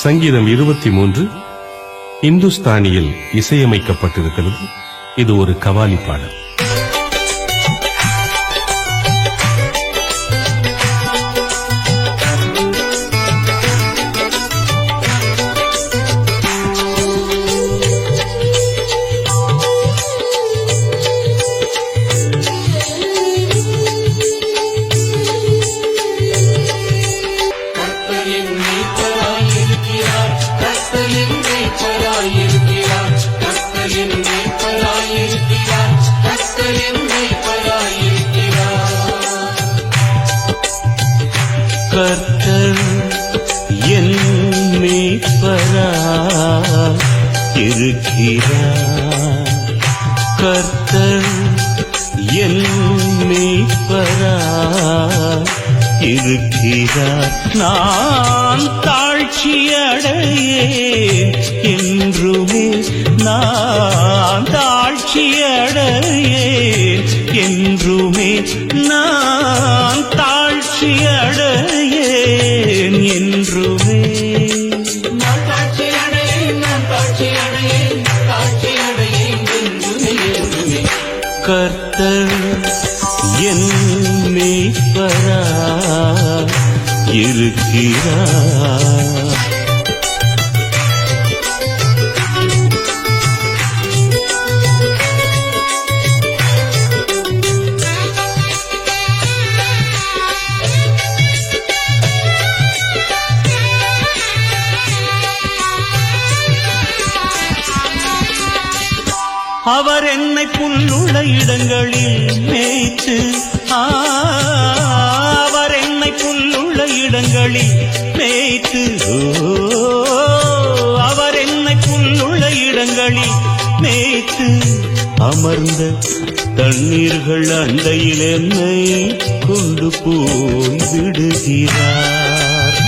சங்கீதம் இருபத்தி மூன்று இந்துஸ்தானியில் இசையமைக்கப்பட்டிருக்கிறது. இது ஒரு கவாலி பாடல். இருக்கிறார் கர்த்தர் என் மீட்பராய் இருக்கிறார் நான் தாழ்ச்சியடையேன் என்றுமே நான் தாழ்ச்சியடையேன் என்றுமே நான் தாழ்ச்சியடையேன் என்றுமே. இருக்கிறார் அவர் என்னை புல்லுள்ள இடங்களில் மேய்த்து ஆ, இடங்களில் மேய்த்து அவர் என்னை புல்லுள்ள இடங்களில் மேய்த்து அமர்ந்த தண்ணீர்கள் அண்டையில் என்னை கொண்டு போய் விடுகிறார்.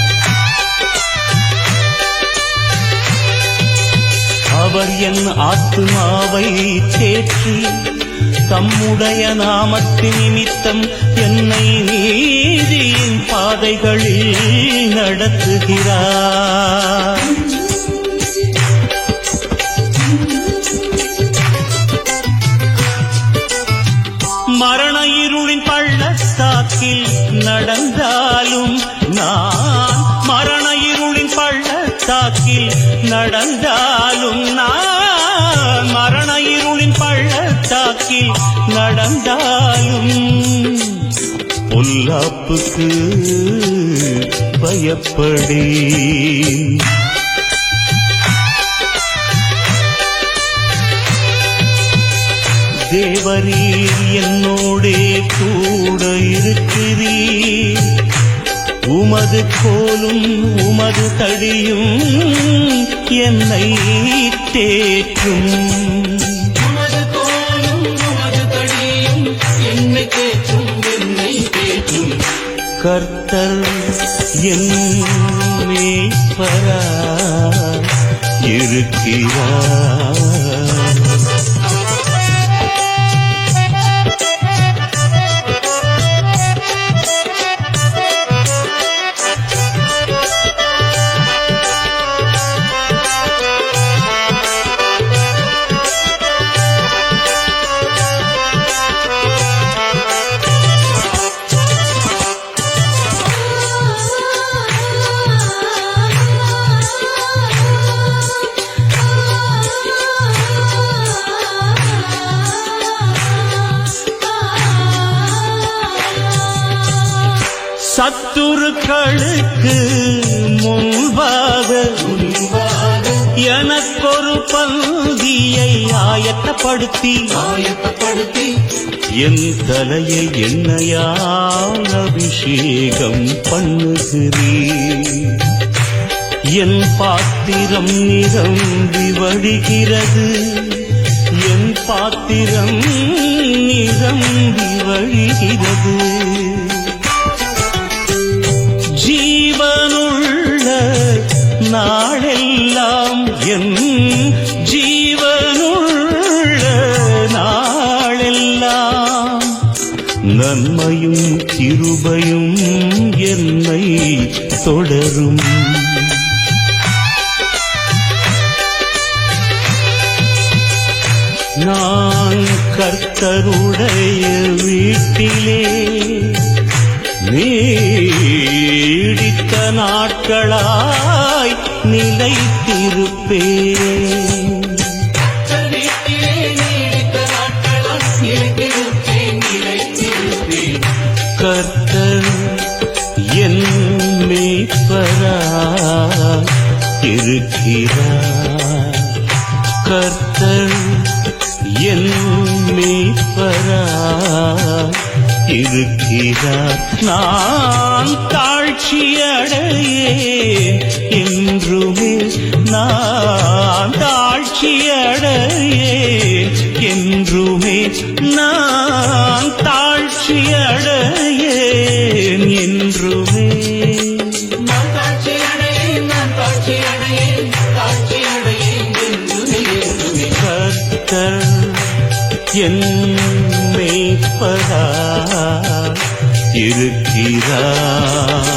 அவர் என் ஆத்மாவை தேற்றி தம்முடைய நாமத்தின் நிமித்தம் என்னை நீதியின் பாதைகளில் நடத்துகிறார். மரண இருளின் பள்ளத்தாக்கில் நடந்தாலும் நான் மரண இருளின் பள்ளத்தாக்கில் நடந்தால் கண்டாலும் பொல்லாப்புக்கு பயப்படி தேவரீர் என்னோடே கூட இருக்கிறீர். உமது கோலும் உமது தடியும் என்னை தேற்றும் என்னை தேற்றும் என்னை தேற்றும் கர்த்தர் என் இருக்கிறார் சத்துருக்களுக்கு முன்பாக எனக்கொரு பந்தியை ஆயத்தப்படுத்தி. ஆயத்தப்படுத்தி என் தலையை எண்ணெயால் அபிஷேகம் பண்ணுகிறீர். என் பாத்திரம் நிரம்பி வழிகிறது. என் பாத்திரம் நிரம்பி வழிகிறது. ജീവനുള്ള നാളെല്ലാം നന്മയും കിരുബയും എന്നെ തുടരും நான் கர்த்தருடைய வீட்டிலே நீடித்த நாட்களா நிலைத்திருப்பே கர்த்தர் என் மேய்ப்பராய் இருக்கிறார் கர்த்தர் என் மேய்ப்பராய் இருக்கிறார் நான் தாழ்ச்சியடையேன் என்றுமே நான் தாழ்ச்சியடையேன் என்றுமே நான் தாழ்ச்சியடையேன் என்றுமே. நான் மேய்ப்பரா இருக்கிறார்